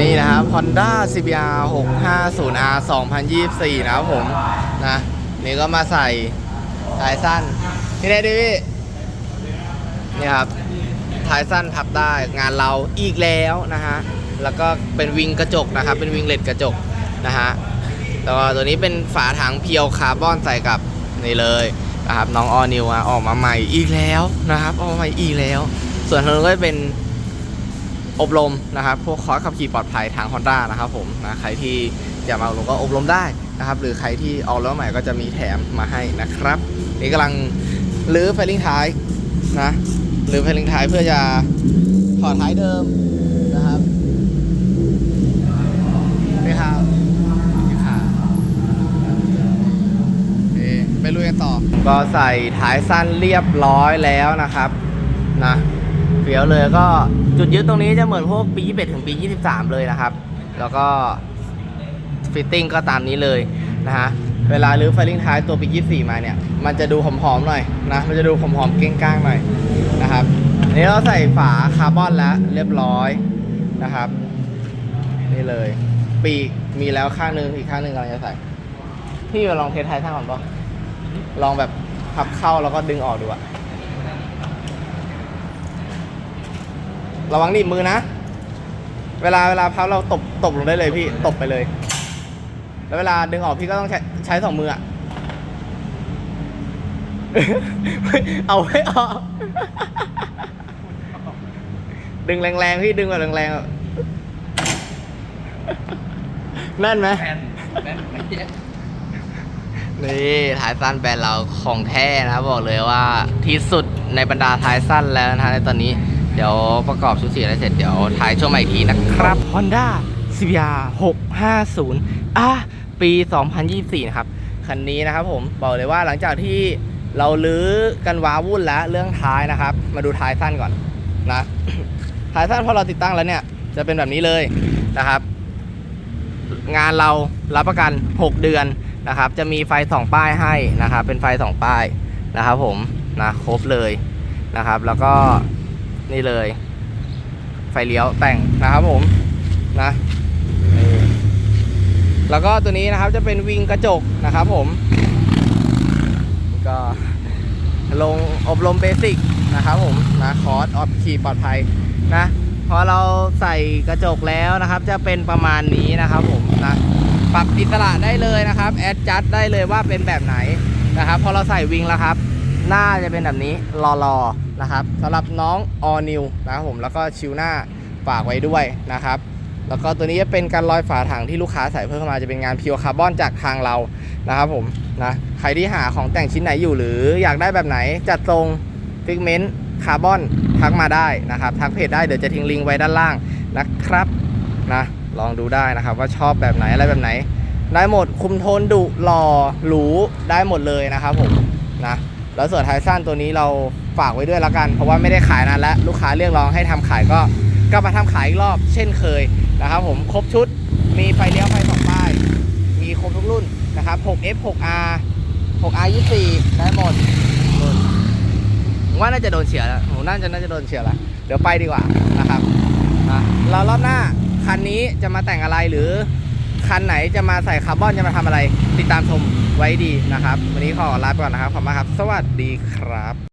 นี่นะครับ Honda CBR 650R 2024 นะครับผมนะนี่ก็มาใส่ท้ายสั้นพี่เนดิพี่นี่ครับท้ายสั้นพับได้งานเราอีกแล้วนะฮะแล้วก็เป็นวิงกระจกนะครับ เป็นวิงเลดกระจกนะฮะแล้วก็ตัวนี้เป็นฝาถังเพียวคาร์บอนใส่กับนี่เลยนะครับน้องออนิวออกมาใหม่อีกแล้วนะครับออกมาใหม่อีกแล้ว ส่วนทางนู้นก็เป็น อบรมนะครับพวกคอร์สขับขี่ปลอดภัยทาง Honda นะครับผมนะใครที่อยากมาอบรมก็อบรมได้นะครับ หรือใครที่ออกแล้วใหม่ก็จะมีแถมมาให้นะครับนี่กำลังรื้อไฟลิงท้ายนะรื้อไฟลิงท้ายเพื่อจะถอดท้ายเดิมนะครับนี่ครับนี่ครับโอเคไปลุยกันต่อ ก็ใส่ท้ายสั้นเรียบร้อยแล้วนะครับนะ ฟี้ยวเลยก็จุดยึดตรงนี้จะเหมือนพวกปี 21 ถึงปี 23 เลยนะครับ แล้วก็ฟิตติ้งก็ตามนี้เลยนะฮะเวลารื้อไฟลิงท้ายตัวปี 24 มาเนี่ย มันจะดูหอมๆหน่อยนะ มันจะดูหอมๆเก้งก้างหน่อยนะครับอันนี้เราใส่ฝาคาร์บอนแล้วเรียบร้อยนะครับ นี่เลย ปีกมีแล้วข้างนึงอีกข้างนึงกำลังจะใส่ พี่มาลองเทสท้ายท่าก่อนปะลองแบบพับเข้าแล้วก็ดึงออกดูอะ ระวังดิมือนะ เวลาเวลาพับเราตบตบลงได้เลยพี่ตบไปเลย แล้วเวลาดึงออกพี่ก็ต้องใช้ใช้สองมืออะเอาให้ออกดึงแรงๆพี่ดึงแบบแรงๆแน่นไหมแผ่นแผ่นไม่เยอะนี่ท้ายสั้นแบรนด์เราของแท้นะบอกเลยว่าที่สุดในบรรดาท้ายสั้นแล้วนะในตอนนี้ เดี๋ยวประกอบชุดสีอะไรเสร็จเดี๋ยวถ่ายช่วงใหม่อีกทีนะครับ Honda CBR 650อะปี 2024 นะครับ คันนี้นะครับผมบอกเลยว่าหลังจากที่เราลื้อกันว้าวุ่นแล้วเรื่องท้ายนะครับ มาดูท้ายสั้นก่อนนะ ท้ายสั้นพอเราติดตั้งแล้วเนี่ย จะเป็นแบบนี้เลยนะครับ งานเรารับประกัน 6 เดือนนะครับ จะมีไฟ 2 ป้ายให้นะครับ เป็นไฟ 2 ป้ายนะครับผมนะครบเลยนะครับ แล้วก็ นี่เลย ไฟเลี้ยวแต่งนะครับผมนะแล้วก็ตัวนี้นะครับจะเป็นวิงกระจกนะครับผม ก็ลงอบรมเบสิกนะครับผมนะคอร์สออฟขี่ปลอดภัยนะพอเราใส่กระจกแล้วนะครับ จะเป็นประมาณนี้นะครับผมนะปรับอิสระได้เลยนะครับแอดจัดได้เลยว่าเป็นแบบไหนนะครับ พอเราใส่วิงแล้วครับ หน้าจะเป็นแบบนี้รอๆนะครับสำหรับน้อง all new นะครับผมแล้วก็ชิวหน้าฝากไว้ด้วยนะครับแล้วก็ตัวนี้จะเป็นการลอยฝาถังที่ลูกค้าใส่เพิ่มเข้ามาจะเป็นงานพิวคาร์บอนจากทางเรานะครับผมนะใครที่หาของแต่งชิ้นไหนอยู่หรืออยากได้แบบไหนจัดทรงฟิกเมนต์คาร์บอนทักมาได้นะครับทักเพจได้เดี๋ยวจะทิ้งลิงก์ไว้ด้านล่างนะครับนะลองดูได้นะครับว่าชอบแบบไหนอะไรแบบไหน ได้หมดคุมโทนดุหล่อหรูได้หมดเลยนะครับผมนะ แล้วส่วนไทสั้นตัวนี้เราฝากไว้ด้วยล้วกัน เพราะว่าไม่ได้ขายนานแล้ว ลูกค้าเรียกร้องให้ทำขายก็กลับมาทำขายอีกรอบเช่นเคยนะครับผมครบชุดมีไฟเลี้ยวไฟสองป้าย มีครบทุกรุ่นนะครับ 6F 6R 6R 24ได้หมดผมว่าน่าจะโดนเฉียแล้วผมน่าจะน่าจะโดนเฉียแล้วเดี๋ยวไปดีกว่านะครับนะแล้วรอบหน้าคันนี้จะมาแต่งอะไรหรือคันไหนจะมาใส่คาร์บอนจะมาทำอะไร ติดตามชม ไว้ดีนะครับ วันนี้ขอลาไปก่อนนะครับ ขอบคุณมากครับ สวัสดีครับ